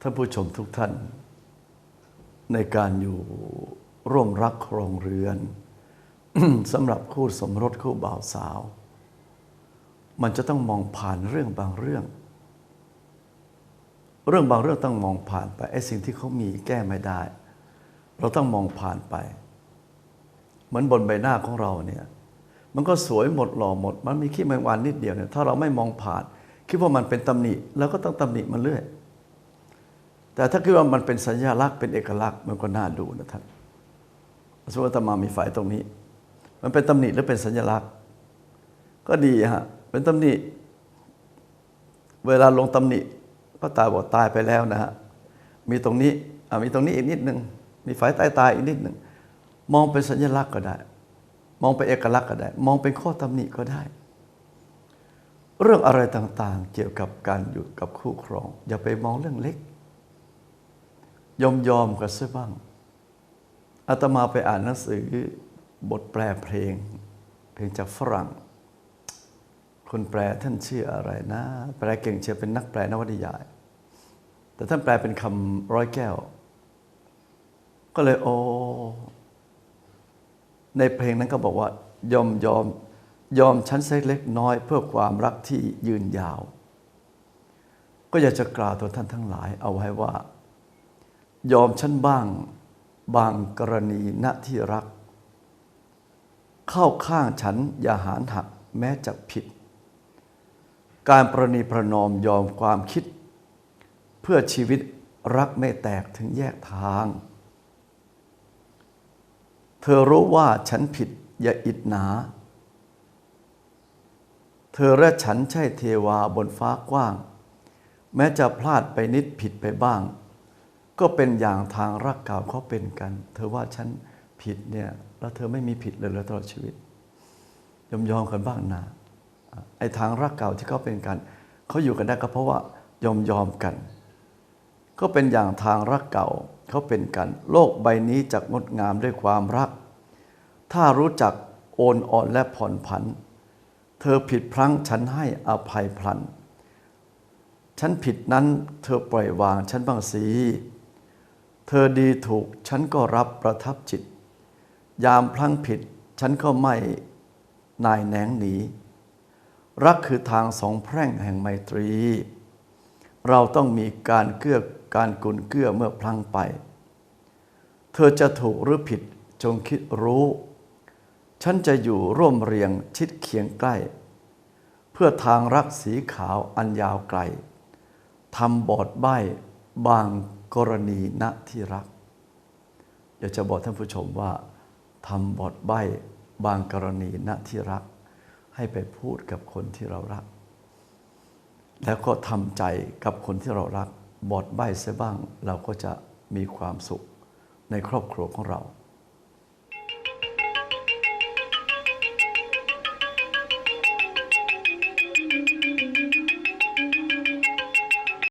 ท่านผู้ชมทุกท่าน ในการอยู่ร่วมรักครองเรือนสำหรับคู่สมรสคู่บ่าวสาว มันจะต้องมองผ่านเรื่องบางเรื่อง เรื่องบางเรื่องต้องมองผ่านไปไอ้สิ่งที่เขามีแก้ไม่ได้ เราต้องมองผ่านไป เหมือนบนใบหน้าของเราเนี่ย มันก็สวยหมดหล่อหมด มันมีขี้แมงวันนิดเดียวเนี่ยถ้าเราไม่มองผ่าน คิดว่ามันเป็นตำหนิเราก็ต้องตำหนิมันเรื่อย แต่ถ้าคิดว่ามันเป็นสัญลักษณ์เป็นเอกลักษณ์มันก็น่าดูนะท่านสมมติว่าอาตมามีฝ่ายตรงนี้ มันเป็นตำหนิหรือเป็นสัญลักษณ์ ก็ดีฮะเป็นตำหนิ เวลาลงตำหนิก็ตายบอกตายไปแล้วนะฮะมีตรงนี้อะมีตรงนี้อีกนิดหนึ่งมีฝ่ายใต้ตายอีกนิดหนึ่งมองเป็นสัญลักษณ์ก็ได้ มองเป็นเอกลักษณ์ก็ได้ มองเป็นข้อตำหนิก็ได้ เรื่องอะไรต่างๆ เกี่ยวกับการอยู่กับคู่ครอง อย่าไปมองเรื่องเล็ก ยอมยอมกันซะบ้างอาตมาไปอ่านหนังสือบทแปลเพลง เพลงจากฝรั่ง คนแปลท่านชื่ออะไรนะ แปลเก่งเชียเป็นนักแปลนวนิยาย แต่ท่านแปลเป็นคำร้อยแก้ว ก็เลยโอในเพลงนั้นก็บอกว่า ยอมยอมยอมชั้นเล็กน้อย เพื่อความรักที่ยืนยาว ก็อยากจะกล่าวตัวท่านทั้งหลายเอาไว้ว่า ยอมฉันบ้างบางกรณีณที่รัก เข้าข้างฉันอย่าหานหักแม้จะผิด การประนีประนอมยอมความคิด เพื่อชีวิตรักไม่แตกถึงแยกทาง เธอรู้ว่าฉันผิดอย่าอิดหนา เธอและฉันใช่เทวาบนฟ้ากว้าง แม้จะพลาดไปนิดผิดไปบ้าง ก็เป็นอย่างทางรักเก่าเขาเป็นกัน เธอว่าฉันผิดเนี่ยแล้วเธอไม่มีผิดเลยเลยตลอดชีวิต ยอมยอมกันบ้างนะไอ้ทางรักเก่าที่เขาเป็นกันเขาอยู่กันได้ก็เพราะว่ายอมยอมกัน ก็เป็นอย่างทางรักเก่าเขาเป็นกัน โลกใบนี้จะงดงามด้วยความรัก ถ้ารู้จักโอนอ่อนและผ่อนผัน เธอผิดพลั้งฉันให้อภัยพลัน ฉันผิดนั้นเธอปล่อยวางฉันบ้างสี เธอดีถูกฉันก็รับประทับจิต ยามพลั้งผิดฉันก็ไม่นายแหนงหนี รักคือทางสองแพร่งแห่งไมตรี เราต้องมีการเกื้อการกุนเกื้อเมื่อพลั้งไป เธอจะถูกหรือผิดจงคิดรู้ ฉันจะอยู่ร่วมเรียงชิดเคียงใกล้ เพื่อทางรักสีขาวอันยาวไกลทำบอดใบบาง กรณีณที่รัก อยากจะบอกท่านผู้ชมว่าทำบทใบบางกรณีณที่รัก ให้ไปพูดกับคนที่เรารัก แล้วก็ทำใจกับคนที่เรารัก บทใบเสียบ้างเราก็จะมีความสุขในครอบครัวของเรา